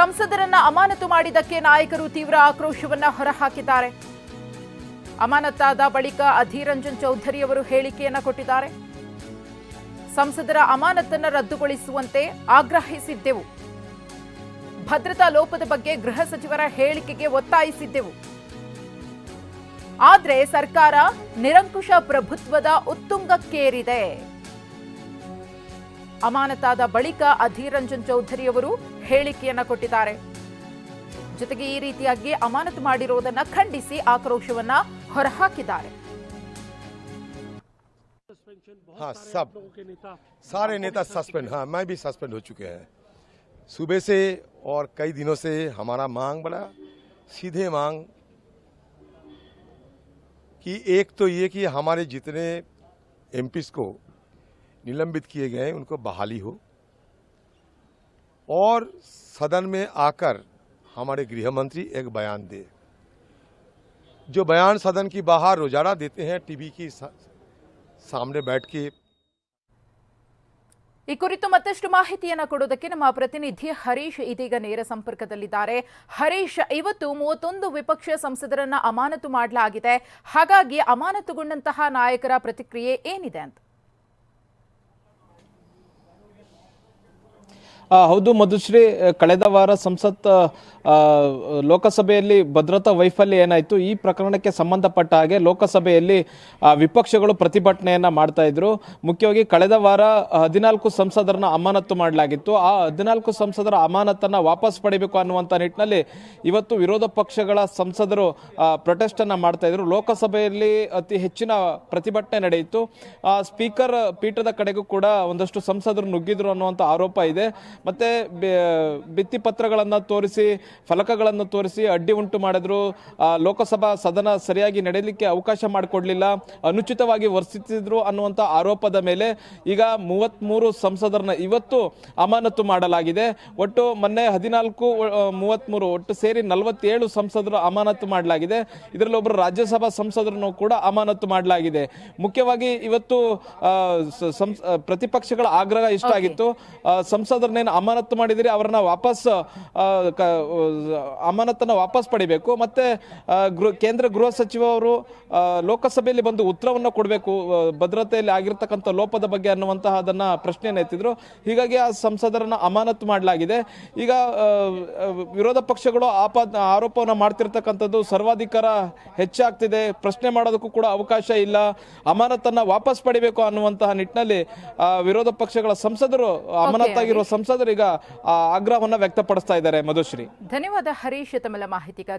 ಸಂಸದರನ್ನ ಅಮಾನತು ಮಾಡಿದ್ದಕ್ಕೆ ನಾಯಕರು ತೀವ್ರ ಆಕ್ರೋಶವನ್ನ ಹೊರಹಾಕಿದ್ದಾರೆ. ಅಮಾನತಾದ ಬಳಿಕ ಅಧೀರ್ ರಂಜನ್ ಚೌಧರಿ ಅವರು ಹೇಳಿಕೆಯನ್ನ ಕೊಟ್ಟಿದ್ದಾರೆ. ಸಂಸದರ ಅಮಾನತನ್ನ ರದ್ದುಗೊಳಿಸುವಂತೆ ಆಗ್ರಹಿಸಿದ್ದೆವು. ಭದ್ರತಾ ಲೋಪದ ಬಗ್ಗೆ ಗೃಹ ಸಚಿವರ ಹೇಳಿಕೆಗೆ ಒತ್ತಾಯಿಸಿದ್ದೆವು. ಆದರೆ ಸರ್ಕಾರ ನಿರಂಕುಶ ಪ್ರಭುತ್ವದ ಉತ್ತುಂಗಕ್ಕೇರಿದೆ. ಅಮಾನತಾದ ಬಳಿಕ ಅಧೀರ್ ರಂಜನ್ ಚೌಧರಿ ಅವರು ಹೇಳಿಕೆಯನ್ನ ಕೊಟ್ಟಿದ್ದಾರೆ ಜೊತೆಗೆ ಈ ರೀತಿಯಾಗಿ ಅಮಾನತು ಮಾಡಿರುವುದನ್ನ ಖಂಡಿಸಿ ಆಕ್ರೋಶವನ್ನ ಹೊರಹಾಕಿದ್ದಾರೆ हाँ सब सारे नेता सस्पेंड हाँ मैं भी सस्पेंड हो चुके हैं सुबह से और कई दिनों से हमारा मांग बड़ा सीधे मांग कि एक तो ये कि हमारे जितने एमपीस को निलंबित किए गए हैं उनको बहाली हो और सदन में आकर हमारे गृह मंत्री एक बयान दे जो बयान सदन की बाहर रोजाना देते हैं टीवी की सा, सामने बैठ के ಈ ಕುರಿತು ಮತ್ತಷ್ಟು ಮಾಹಿತಿಯನ್ನ ಕೊಡೋದಕ್ಕೆ ನಮ್ಮ ಪ್ರತಿನಿಧಿ ಹರೀಶ್ ಇದೀಗ ನೇರ ಸಂಪರ್ಕದಲ್ಲಿದ್ದಾರೆ ಹರೀಶ್ ಇವತ್ತು ಮೂವತ್ತೊಂದು ವಿಪಕ್ಷ ಸಂಸದರನ್ನ ಅಮಾನತು ಮಾಡಲಾಗಿದೆ ಹಾಗಾಗಿ ಅಮಾನತುಗೊಂಡಂತಹ ನಾಯಕರ ಪ್ರತಿಕ್ರಿಯೆ ಏನಿದೆ ಅಂತ ಹೌದು ಮಧುಶ್ರೀ ಕಳೆದ ವಾರ ಸಂಸತ್ ಲೋಕಸಭೆಯಲ್ಲಿ ಭದ್ರತಾ ವೈಫಲ್ಯ ಏನಾಯಿತು? ಈ ಪ್ರಕರಣಕ್ಕೆ ಸಂಬಂಧಪಟ್ಟ ಹಾಗೆ ಲೋಕಸಭೆಯಲ್ಲಿ ವಿಪಕ್ಷಗಳು ಪ್ರತಿಭಟನೆಯನ್ನು ಮಾಡ್ತಾ ಇದ್ರು. ಮುಖ್ಯವಾಗಿ ಕಳೆದ ವಾರ ಹದಿನಾಲ್ಕು ಸಂಸದರನ್ನ ಅಮಾನತು ಮಾಡಲಾಗಿತ್ತು. ಆ ಹದಿನಾಲ್ಕು ಸಂಸದರ ಅಮಾನತ್ತನ್ನು ವಾಪಸ್ ಪಡಿಬೇಕು ಅನ್ನುವಂಥ ನಿಟ್ಟಿನಲ್ಲಿ ಇವತ್ತು ವಿರೋಧ ಪಕ್ಷಗಳ ಸಂಸದರು ಪ್ರೊಟೆಸ್ಟನ್ನು ಮಾಡ್ತಾ ಇದ್ರು. ಲೋಕಸಭೆಯಲ್ಲಿ ಅತಿ ಹೆಚ್ಚಿನ ಪ್ರತಿಭಟನೆ ನಡೆಯಿತು. ಸ್ಪೀಕರ್ ಪೀಠದ ಕಡೆಗೂ ಕೂಡ ಒಂದಷ್ಟು ಸಂಸದರು ನುಗ್ಗಿದ್ರು ಅನ್ನುವಂಥ ಆರೋಪ ಇದೆ. ಮತ್ತೆ ಭಿತ್ತಿಪತ್ರಗಳನ್ನ ತೋರಿಸಿ ಫಲಕಗಳನ್ನು ತೋರಿಸಿ ಅಡ್ಡಿ ಉಂಟು ಮಾಡಿದ್ರು. ಲೋಕಸಭಾ ಸದನ ಸರಿಯಾಗಿ ನಡೆಯಲಿಕ್ಕೆ ಅವಕಾಶ ಮಾಡಿಕೊಡ್ಲಿಲ್ಲ. ಅನುಚಿತವಾಗಿ ವರ್ತಿಸಿದ್ರು ಅನ್ನುವಂಥ ಆರೋಪದ ಮೇಲೆ ಈಗ ಮೂವತ್ತ್ಮೂರು ಸಂಸದರನ್ನ ಇವತ್ತು ಅಮಾನತು ಮಾಡಲಾಗಿದೆ. ಒಟ್ಟು ಮೊನ್ನೆ ಹದಿನಾಲ್ಕು ಮೂವತ್ತ್ಮೂರು ಒಟ್ಟು ಸೇರಿ ನಲವತ್ತೇಳು ಸಂಸದರು ಅಮಾನತು ಮಾಡಲಾಗಿದೆ. ಇದರಲ್ಲಿ ಒಬ್ಬರು ರಾಜ್ಯಸಭಾ ಸಂಸದರನ್ನು ಕೂಡ ಅಮಾನತು ಮಾಡಲಾಗಿದೆ. ಮುಖ್ಯವಾಗಿ ಇವತ್ತು ಪ್ರತಿಪಕ್ಷಗಳ ಆಗ್ರಹ ಇಷ್ಟ ಆಗಿತ್ತು. ಆ, ಅಮಾನತ್ತು ಮಾಡಿದರೆ ಅವರನ್ನ ವಾಪಸ್ ಅಮಾನತನ್ನು ವಾಪಸ್ ಪಡಿಬೇಕು. ಮತ್ತೆ ಗೃಹ ಕೇಂದ್ರ ಗೃಹ ಸಚಿವರು ಲೋಕಸಭೆಯಲ್ಲಿ ಬಂದು ಉತ್ತರವನ್ನು ಕೊಡಬೇಕು. ಭದ್ರತೆಯಲ್ಲಿ ಆಗಿರ್ತಕ್ಕಂಥ ಲೋಪದ ಬಗ್ಗೆ ಅನ್ನುವಂತಹ ಅದನ್ನು ಪ್ರಶ್ನೆಯನ್ನು ಎತ್ತಿದ್ರು. ಹೀಗಾಗಿ ಆ ಸಂಸದರನ್ನು ಅಮಾನತು ಮಾಡಲಾಗಿದೆ. ಈಗ ವಿರೋಧ ಪಕ್ಷಗಳು ಆಪಾದ ಆರೋಪವನ್ನು ಮಾಡ್ತಿರ್ತಕ್ಕಂಥದ್ದು ಸರ್ವಾಧಿಕಾರ ಹೆಚ್ಚಾಗ್ತಿದೆ. ಪ್ರಶ್ನೆ ಮಾಡೋದಕ್ಕೂ ಕೂಡ ಅವಕಾಶ ಇಲ್ಲ. ಅಮಾನತನ್ನು ವಾಪಸ್ ಪಡಿಬೇಕು ಅನ್ನುವಂತಹ ನಿಟ್ಟಿನಲ್ಲಿ ವಿರೋಧ ಪಕ್ಷಗಳ ಸಂಸದರು ಅಮಾನತಾಗಿರುವ ಸಂಸದರು ಈಗ ಆ ಆಗ್ರಹವನ್ನ ವ್ಯಕ್ತಪಡಿಸ್ತಾ ಇದ್ದಾರೆ ಮಧುಶ್ರೀ. ಧನ್ಯವಾದ ಹರೀಶ್ ತಮ್ಮೆಲ್ಲ ಮಾಹಿತಿಗಾಗಿ.